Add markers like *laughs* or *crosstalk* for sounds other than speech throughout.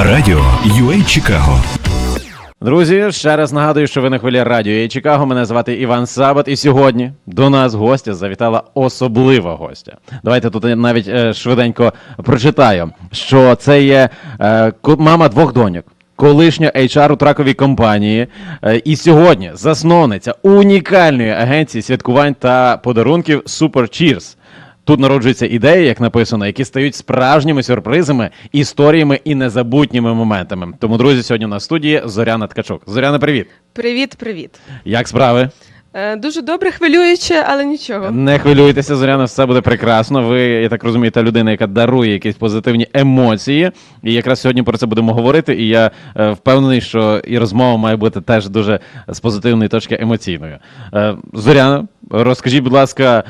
Радіо UA Чикаго Друзі, ще раз нагадую, що ви на хвилі радіо «Я Чикаго. Мене звати Іван Сабат, і сьогодні до нас гостя завітала особлива гостя. Давайте тут навіть е, швиденько прочитаю, що це є е, мама двох доньок. Колишня HR у траковій компанії, е, і сьогодні засновниця унікальної агенції святкувань та подарунків Super Cheers. Тут народжуються ідеї, як написано, які стають справжніми сюрпризами, історіями і незабутніми моментами. Тому, друзі, сьогодні на студії Зоряна Ткачук. Зоряна, привіт! Привіт, привіт. Як справи? Е, дуже добре, хвилююче, але нічого. Не хвилюйтеся, Зоряна, все буде прекрасно. Ви, я так розумію, та людина, яка дарує якісь позитивні емоції. І якраз сьогодні про це будемо говорити. І я е, впевнений, що і розмова має бути теж дуже з позитивної точки емоційною. Е, Зоряна, розкажіть, будь ласка,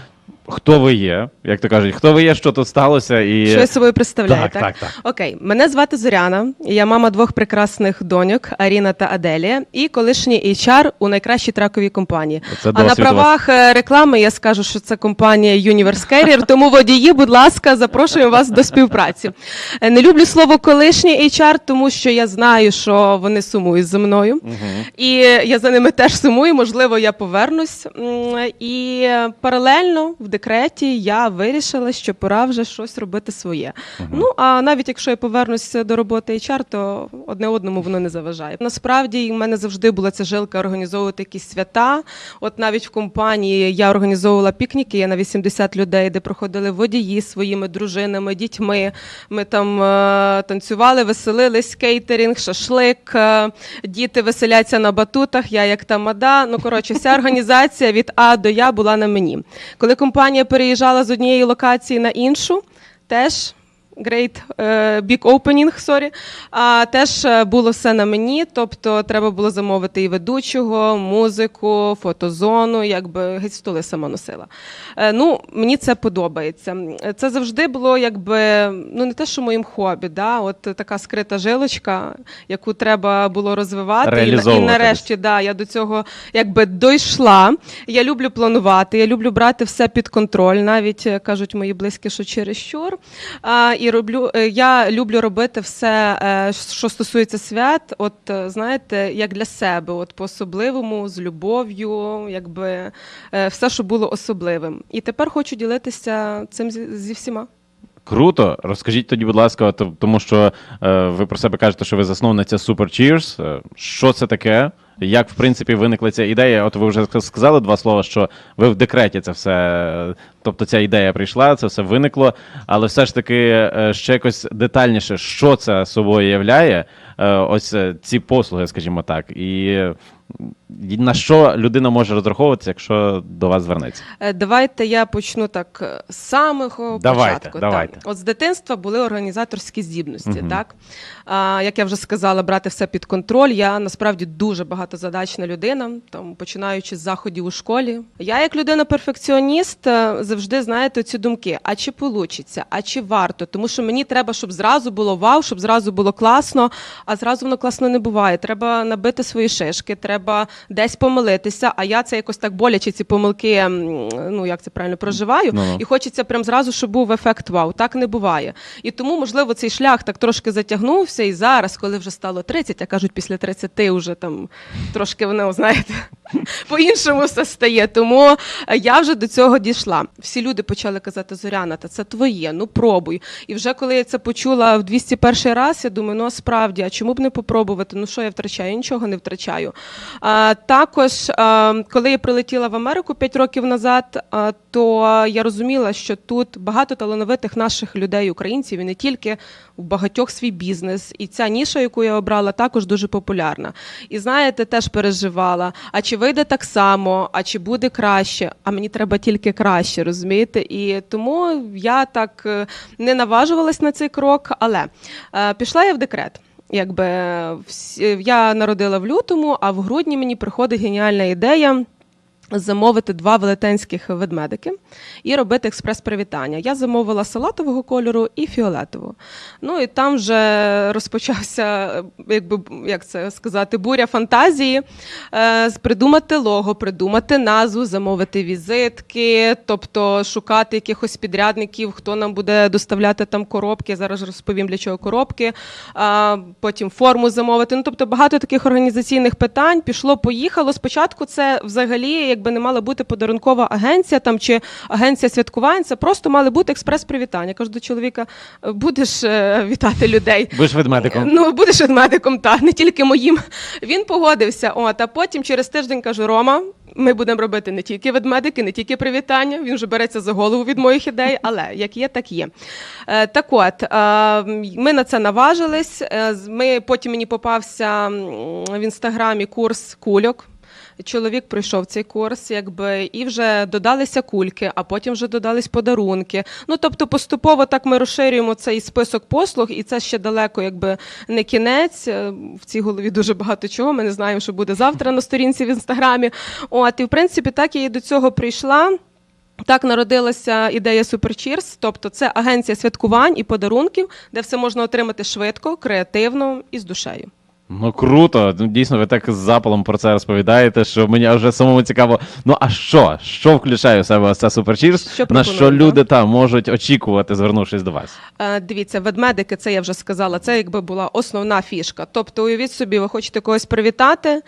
хто ви є? Як то кажуть, хто ви є, що тут сталося? І... Що я собою представляю, Так, так? так, так. Окей, мене звати Зоряна. Я мама двох прекрасних доньок Аріна та Аделія, і колишній HR у найкращій траковій компанії. Це а на правах е, реклами я скажу, що це компанія Universe Carrier, тому водії, будь ласка, запрошую вас до співпраці. Е, Не люблю слово колишній HR, тому що я знаю, що вони сумують за мною. І я за ними теж сумую. Можливо, я повернусь. І е, паралельно в декреті я вирішила, що пора вже щось робити своє. Ну а навіть якщо я повернуся до роботи HR, то одне одному воно не заважає. Насправді в мене завжди була ця жилка організовувати якісь свята. От навіть в компанії я організовувала пікніки. Я на 80 людей, де проходили водії своїми дружинами, дітьми. Ми там е, танцювали, веселились, кейтерінг, шашлик. е, діти веселяться на батутах. Я як тамада. Ну коротше, вся організація від А до Я була на мені. Коли компанія переїжджала з однієї локації на іншу, теж. Great е, big opening, sorry. А теж е, було все на мені. Тобто треба було замовити і ведучого, музику, фотозону, якби геть столи сама носила. Е, ну, мені це подобається. Це завжди було якби ну не те, що моїм хобі, да, от така скрита жилочка, яку треба було розвивати. І, і нарешті, да, я до цього якби дійшла. Я люблю планувати, я люблю брати все під контроль. Навіть кажуть мої близькі, що чересчур. А, і роблю, е, я люблю робити все, е, що стосується свят, от е, знаєте, як для себе, от по-особливому, з любов'ю, якби все, що було особливим. І тепер хочу ділитися цим зі, всіма. Круто. Розкажіть тоді, будь ласка, тому що ви про себе кажете, що ви засновниця Super Cheers. Що це таке? Як в принципі виникла ця ідея? От ви вже сказали два слова, що ви в декреті це все, тобто ця ідея прийшла, це все виникло, але все ж таки е, ще якось детальніше, що це собою являє, е, ось е, ці послуги, скажімо так, і на що людина може розраховуватися, якщо до вас звернеться? Е, Давайте я почну так е, з самого Давайте, початку. давайте. Так. От з дитинства були організаторські здібності. Мгм. Так? А, як я вже сказала, брати все під контроль. Я насправді дуже багатозадачна людина, там, починаючи з заходів у школі. Я, як людина-перфекціоніст, е, завжди знаєте ці думки: а чи получиться, а чи варто? Тому що мені треба, щоб зразу було вау, щоб зразу було класно, а зразу воно класно не буває. Треба набити свої шишки, треба десь помилитися. А я це якось так боляче ці помилки, ну як це правильно проживаю. Ну-ну. І хочеться прям зразу, щоб був ефект вау. Так не буває. І тому, можливо, цей шлях так трошки затягнувся. І зараз, коли вже стало 30, а кажуть, після 30 вже там трошки воно, знаєте, *laughs* по-іншому все стає. Тому е, я вже до цього дійшла. Всі люди почали казати: Зоряна, та це твоє, ну пробуй. І вже коли я це почула в 201 раз, я думаю, ну справді, а чому б не попробувати? Ну що я втрачаю? Я нічого не втрачаю. А, також, а, коли я прилетіла в Америку 5 років назад, а, то я розуміла, що тут багато талановитих наших людей, українців, і не тільки у багатьох свій бізнес. І ця ніша, яку я обрала, також дуже популярна. І знаєте, теж переживала. А чи вийде так само, а чи буде краще? А мені треба тільки краще, розумієте? І тому я так е, не наважувалась на цей крок, але е, пішла я в декрет. Якби всі- я народила в лютому, а в грудні мені приходить геніальна ідея. Замовити два велетенських ведмедики і робити експрес-привітання. Я замовила салатового кольору і фіолетового. Ну і там вже розпочався, е, якби як це сказати, буря фантазії. Е, придумати лого, придумати назву, замовити візитки, тобто шукати якихось підрядників, хто нам буде доставляти там коробки. Зараз розповім для чого коробки. А, потім форму замовити. Ну тобто багато таких організаційних питань пішло, поїхало. Спочатку це взагалі якби не мала бути подарункова агенція там чи агенція святкувань. Це просто мали бути експрес-привітання. Кажу до чоловіка, «Е, будеш е, вітати людей. Будеш ведмедиком. Ну, будеш ведмедиком, так, не тільки моїм. Він погодився. От, а потім через тиждень кажу: Рома, ми будемо робити не тільки ведмедики, не тільки привітання. Він вже береться за голову від моїх ідей, але як є, так є. Е, так от, ми на це наважились. Ми, потім мені попався в інстаграмі курс кульок. Чоловік пройшов цей курс, якби і вже додалися кульки, а потім вже додались подарунки. Ну тобто, поступово так ми розширюємо цей список послуг, і це ще далеко, якби не кінець. Е, В цій голові дуже багато чого. Ми не знаємо, що буде завтра на сторінці в інстаграмі. От і в принципі, так я і до цього прийшла. Так народилася ідея Cheers, тобто це агенція святкувань і подарунків, де все можна отримати швидко, креативно і з душею. Ну круто. Ну, Дійсно, ви так з запалом про це розповідаєте, що мені вже самому цікаво. Ну а що? Що включає в себе ось Cheers? Що на що люди там можуть очікувати, звернувшись до вас? Е, Дивіться, ведмедики, це я вже сказала, це якби була основна фішка. Тобто, уявіть собі, ви хочете когось привітати,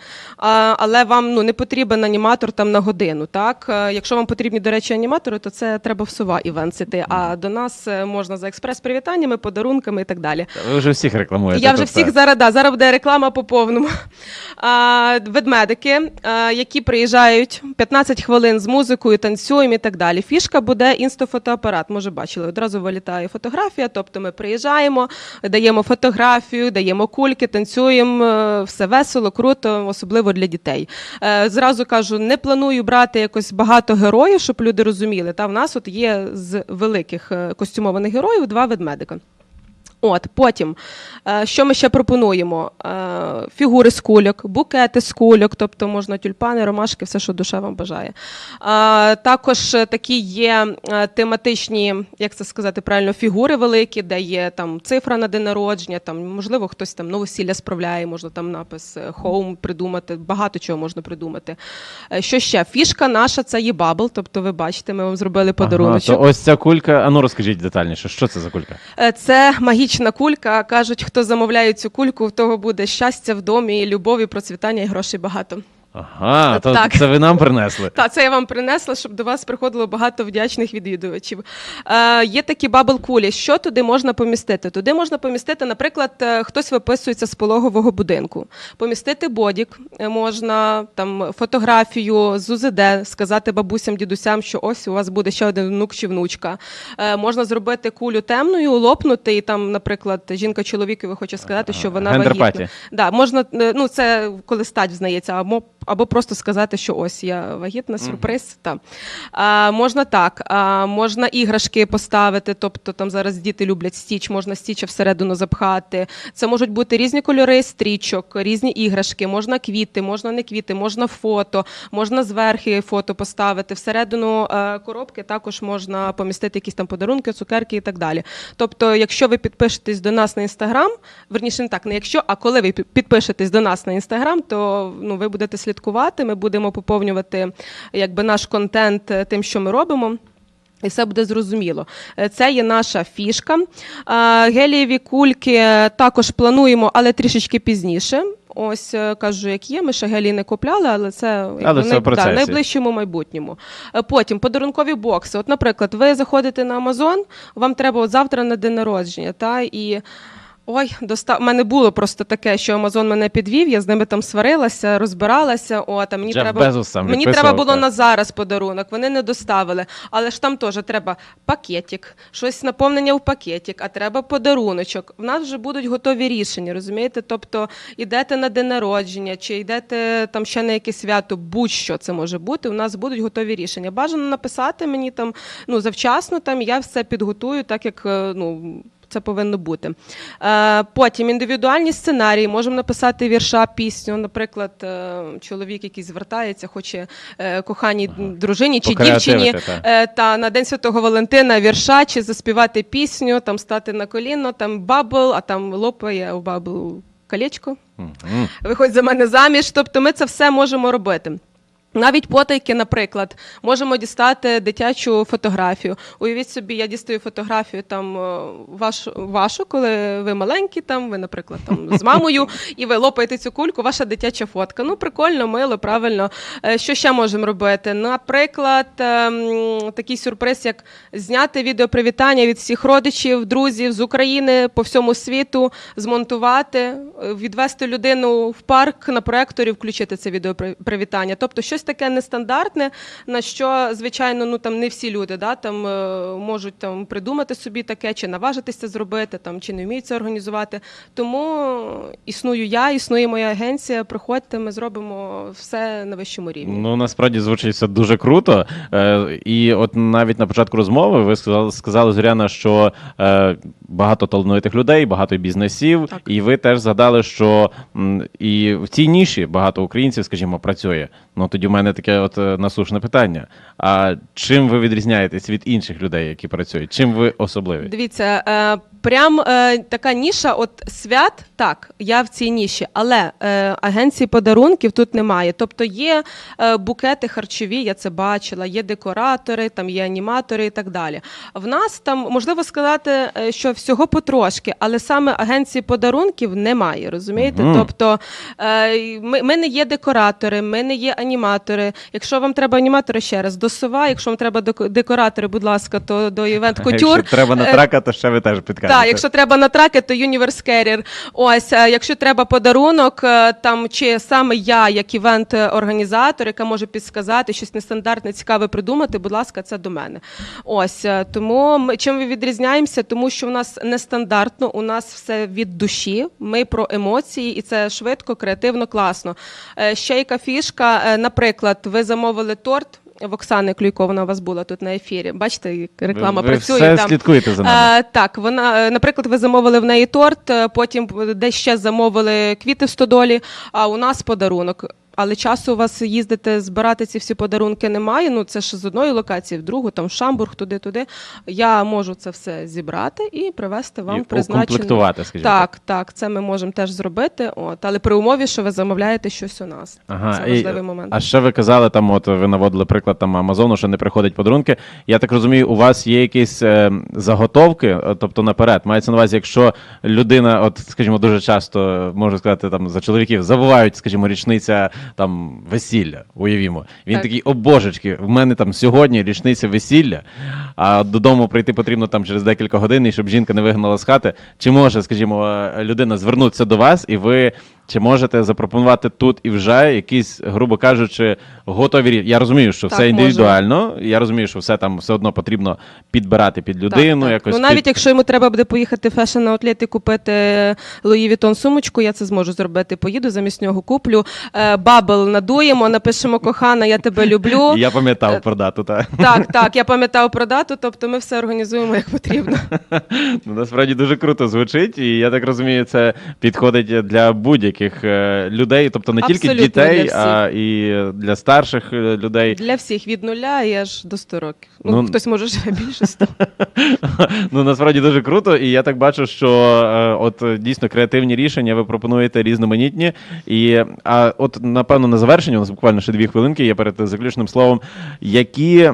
але вам ну не потрібен аніматор там на годину. Так, Е, якщо вам потрібні, до речі, аніматори, то це треба в сува івент іти. А до нас е, можна за експрес-привітаннями, подарунками і так далі. Ви вже всіх рекламуєте. Я вже тут всіх зараз да, зараз буде реклама по повному. А, ведмедики, а, які приїжджають 15 хвилин з музикою, танцюємо і так далі. Фішка буде інстофотоапарат. Може, бачили, одразу вилітає фотографія. Тобто ми приїжджаємо, даємо фотографію, даємо кульки, танцюємо, е, все весело, круто, особливо для дітей. Е, Зразу кажу, не планую брати якось багато героїв, щоб люди розуміли. Та в нас от є з великих е, костюмованих героїв два ведмедика. От потім, е, що ми ще пропонуємо? Е, Фігури з кульок, букети з кульок, тобто можна тюльпани, ромашки, все, що душа вам бажає. Е, Також такі є тематичні, як це сказати правильно, фігури великі, де є там цифра на день народження, там можливо хтось там новосілля справляє, можна там напис home придумати, багато чого можна придумати. Що ще? Фішка наша це є бабл, тобто ви бачите, ми вам зробили подарунок. Ага, ось ця кулька. А ну розкажіть детальніше, що це за кулька? Це магічна кулька. Кажуть, хто замовляє цю кульку, в того буде щастя в домі, любові, процвітання і грошей багато. Ага, то Так. це ви нам принесли. *laughs* Та це я вам принесла, щоб до вас приходило багато вдячних відвідувачів. Е, є такі бабл кулі. Що туди можна помістити? Туди можна помістити, наприклад, е, хтось виписується з пологового будинку. Помістити бодік, е, можна там фотографію з УЗД, сказати бабусям, дідусям, що ось у вас буде ще один внук чи внучка. Е, можна зробити кулю темною, лопнути, і там, наприклад, жінка чоловікові хоче сказати, що вона вагітна. Да, можна, е, ну це коли стать взнається, або, або просто сказати, що ось я вагітна, сюрприз. Та. А, можна так, а, можна іграшки поставити, тобто там зараз діти люблять стіч, можна стіча всередину запхати. Це можуть бути різні кольори стрічок, різні іграшки, можна квіти, можна не квіти, можна фото, можна зверхи фото поставити. Всередину е, коробки також можна помістити якісь там подарунки, цукерки і так далі. Тобто, якщо ви підпишетесь до нас на інстаграм, верніше не так, не якщо, а коли ви підпишетесь до нас на інстаграм, то ну ви будете слідкувати. Ми будемо поповнювати якби наш контент е, тим, що ми робимо. І все буде зрозуміло. Е, Це є наша фішка. Гелієві кульки також плануємо, але трішечки пізніше. Ось е, кажу, як є. Ми ще гелії не купляли, але це якби, все в да, найближчому майбутньому. Е, Потім подарункові бокси. От, наприклад, ви заходите на Амазон, вам треба от завтра на день народження, та і. Ой, доста... У мене було просто таке, що Амазон мене підвів, я з ними там сварилася, розбиралася. От, а мені Джеф треба Безос мені відписував, треба було так. на зараз подарунок. Вони не доставили. Але ж там теж треба пакетик, щось наповнення в пакетик, а треба подаруночок. В нас вже будуть готові рішення, розумієте? Тобто йдете на день народження, чи йдете там ще на якесь свято, будь-що це може бути. У нас будуть готові рішення. Бажано написати мені там ну завчасно, там я все підготую, так як е, ну. Це повинно бути. Е, потім індивідуальні сценарії. Можемо написати вірша, пісню. Наприклад, е, чоловік, який звертається, хоче е, коханій дружині чи дівчині так. е, та на День Святого Валентина вірша, чи заспівати пісню, там стати на коліно, там бабл, а там лопає у бабл колечко. Виходь за мене заміж. Тобто ми це все можемо робити. Навіть потайки, наприклад, можемо дістати дитячу фотографію. Уявіть собі, я дістаю фотографію там е, вашу, вашу, коли ви маленькі, там ви, наприклад, там з мамою, і ви лопаєте цю кульку, ваша дитяча фотка. Ну, прикольно, мило, правильно. Е, Що ще можемо робити? Наприклад, ем, такий сюрприз, як зняти відеопривітання від всіх родичів, друзів з України по всьому світу, змонтувати, е, відвести людину в парк на проекторі, включити це відеопривітання. Тобто щось таке нестандартне, на що, звичайно, ну там не всі люди да, там, е, можуть там придумати собі таке, чи наважитися зробити, там, чи не вміють це організувати. Тому існую я, існує моя агенція. Приходьте, ми зробимо все на вищому рівні. Ну насправді звучить все дуже круто. Е, і от навіть на початку розмови ви сказали, сказали Зоряна, що е, багато талановитих людей, багато бізнесів, Так. і ви теж згадали, що і в цій ніші багато українців, скажімо, працює. Ну тоді в мене таке от е, насушне питання. А чим ви відрізняєтесь від інших людей, які працюють? Чим ви особливі? Дивіться, е, прям е, така ніша, от свят, так, я в цій ніші, але е, агенції подарунків тут немає. Тобто є е, букети харчові, я це бачила, є декоратори, там є аніматори і так далі. В нас там можливо сказати, е, що всього потрошки, але саме агенції подарунків немає, розумієте? Мгм. Тобто е, ми, ми не є декоратори, ми не є аніматори. Якщо вам треба аніматори, ще раз до сова, якщо вам треба деко- декоратори, будь ласка, то до івент Кутюр. Якщо треба на Е, трака, то ще ви теж підкажете. Так, якщо треба на траки, то Universe Carrier. Ось, е, якщо треба подарунок, е, там чи саме я, як івент-організатор, яка може підсказати щось нестандартне, цікаве придумати, будь ласка, це до мене. Ось тому ми чим ми відрізняємося, тому що в нас нестандартно, у нас все від душі. Ми про емоції, і це швидко, креативно, класно. Ще яка фішка, е, наприклад, ви замовили торт. В Оксани Клюйко, вона у вас була тут на ефірі. Бачите, як реклама ви, ви працює все там. слідкуєте за нами. А, так, вона, е, наприклад, ви замовили в неї торт, е, потім десь ще замовили квіти в стодолі, а у нас подарунок. Але часу у вас їздити, збирати ці всі подарунки немає. Ну це ж з одної локації в другу, там в Шамбург, туди-туди. Я можу це все зібрати і привезти вам І в призначену. скажімо Так, так, це ми можемо теж зробити. От, але при умові, що ви замовляєте щось у нас. Ага, це і- важливий момент. А ще ви казали, там, от ви наводили приклад там Амазону, що не приходять подарунки. Я так розумію, у вас є якісь е, заготовки, е, тобто наперед. Мається на увазі, якщо людина, от скажімо, дуже часто е, можу сказати, там за чоловіків забувають, скажімо, річниця там весілля. Уявімо. Він Так. такий, о божечки, в мене там сьогодні річниця весілля, а додому прийти потрібно там через декілька годин, і щоб жінка не вигнала з хати. Чи може, скажімо, е, людина звернутися до вас, і ви чи можете запропонувати тут і вже якісь, грубо кажучи, готові Я розумію, що Так, все індивідуально. Я розумію, що все там все одно потрібно підбирати під людину. Так, так. Якось ну, навіть під... якщо йому треба буде поїхати в фешн аутлет і купити Луї Вітон сумочку, я це зможу зробити. Поїду замість нього куплю. Е, Бабл надуємо, напишемо кохана, я тебе люблю. *laughs* Я Е, пам'ятав про дату, так. Так, так, я *laughs* пам'ятав про дату, тобто ми все організуємо як потрібно. *laughs* Ну, насправді дуже круто звучить, і я так розумію, це підходить для будь-яких е, людей, тобто не тільки Абсолютно дітей, а і для старших е, людей. Для всіх від нуля і аж до 100 років. Ну, Ну, хтось може ще більше 100. *laughs* ну насправді дуже круто, і я так бачу, що е, от дійсно креативні рішення ви пропонуєте різноманітні. І а от напевно на завершення, у нас буквально ще дві хвилинки є перед заключним словом. Які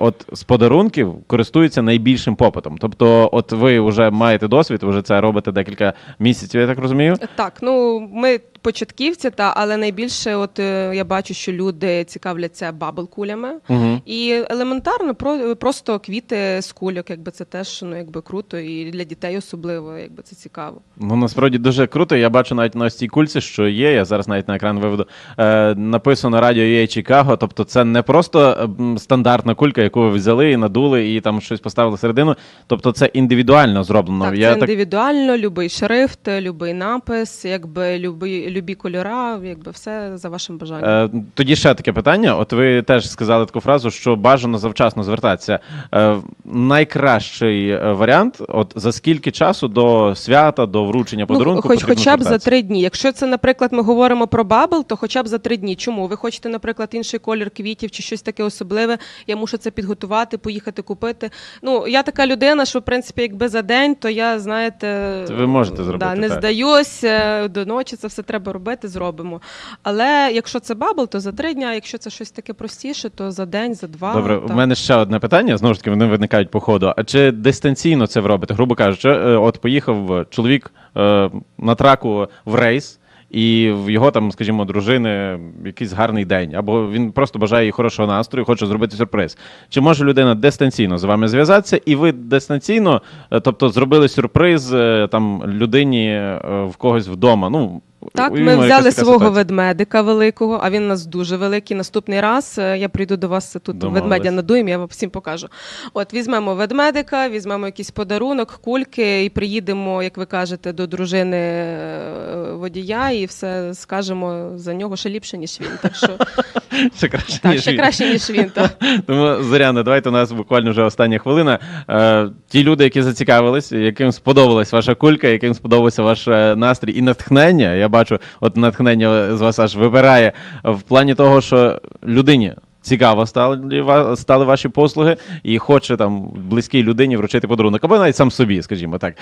от з подарунків користуються найбільшим попитом? Тобто, от ви вже маєте досвід, ви вже це робите декілька місяців, я так розумію. Так, ну ми початківці, та але найбільше, от е, я бачу, що люди цікавляться бабл-кулями. Угу. І елементарно про просто квіти з кульок, якби це теж ну якби круто, і для дітей особливо, якби це цікаво. Ну насправді дуже круто. Я бачу навіть на ось цій кульці, що є. Я зараз навіть на екран виведу. Е, написано Радіо є Чикаго. Тобто, це не просто стандартна кулька, яку ви взяли і надули, і там щось поставили середину. Тобто, це індивідуально зроблено. так, Я це індивідуально, любий шрифт, любий напис, якби любий, любі кольора, якби все за вашим бажанням. Е, тоді ще таке питання. От ви теж сказали таку фразу, що бажано завчасно звертатися. Е, найкращий е, варіант, от за скільки часу до свята, до вручення подарунку? Ну, хоч, потрібно хоча б за три дні. Якщо це, наприклад, ми говоримо про бабл, то хоча б за три дні. Чому? Ви хочете, наприклад, інший колір квітів чи щось таке особливе, я мушу це підготувати, поїхати купити. Ну, я така людина, що в принципі, якби за день, то я, знаєте, Це ви можете зробити, Да, не так. здаюсь е, до ночі, це все треба робити, зробимо. Але якщо це бабл, то за три дні, а якщо це щось таке простіше, то за день, за два. Добре, так. у мене ще одне питання. Знову ж таки, вони виникають по ходу. А чи дистанційно це ви робите? Грубо кажучи, е, от поїхав чоловік е, на траку в рейс. І в його там, скажімо, дружини якийсь гарний день, або він просто бажає їй хорошого настрою, хоче зробити сюрприз. Чи може людина дистанційно з вами зв'язатися, і ви дистанційно, е, тобто зробили сюрприз е, там людині е, в когось вдома? Ну Так, ми взяли така свого ситуація. ведмедика великого, а він у нас дуже великий. Наступний раз е, я прийду до вас тут Домовились. ведмедя надуємо, я вам всім покажу. От візьмемо ведмедика, візьмемо якийсь подарунок, кульки і приїдемо, як ви кажете, до дружини е, водія, і все скажемо за нього ще ліпше, ніж він. Так що *laughs* Ще краще, так, ніж ще він. краще, ніж він. Так. *laughs* Тому Зоряна, давайте у нас буквально вже остання хвилина. Е, ті люди, які зацікавились, яким сподобалась ваша кулька, яким сподобався ваш е, настрій і натхнення. Я бачу, от натхнення з вас аж вибирає в плані того, що людині. Цікаво стали, стали ваші послуги, і хоче там близькій людині вручити подарунок, або навіть сам собі, скажімо так.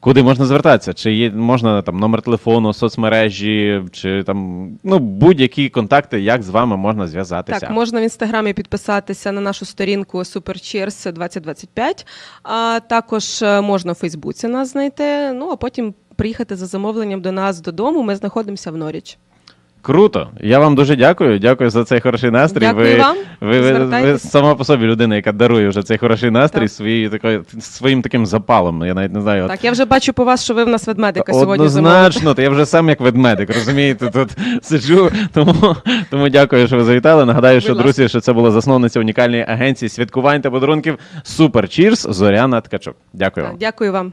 Куди можна звертатися? Чи є можна там номер телефону, соцмережі, чи там ну будь-які контакти, як з вами можна зв'язатися? Так, можна в інстаграмі підписатися на нашу сторінку SuperCheers 2025, а також е, можна в Фейсбуці нас знайти. Ну а потім приїхати за замовленням до нас додому. Ми знаходимося в Норіч. Круто. Я вам дуже дякую. Дякую за цей хороший настрій. Дякую ви, вам. Ви, ви, ви сама по собі людина, яка дарує вже цей хороший настрій Так. такою своїм таким запалом. Я навіть не знаю. от- Так, я вже бачу по вас, що ви в нас ведмедика сьогодні замовили. Однозначно, то я вже сам як ведмедик, розумієте, тут сиджу. Тому, тому дякую, що ви завітали. Нагадаю, що друзі, що це була засновниця унікальної агенції святкувань та подарунків Super Cheers Зоряна Ткачук. Дякую Так, вам. Дякую вам.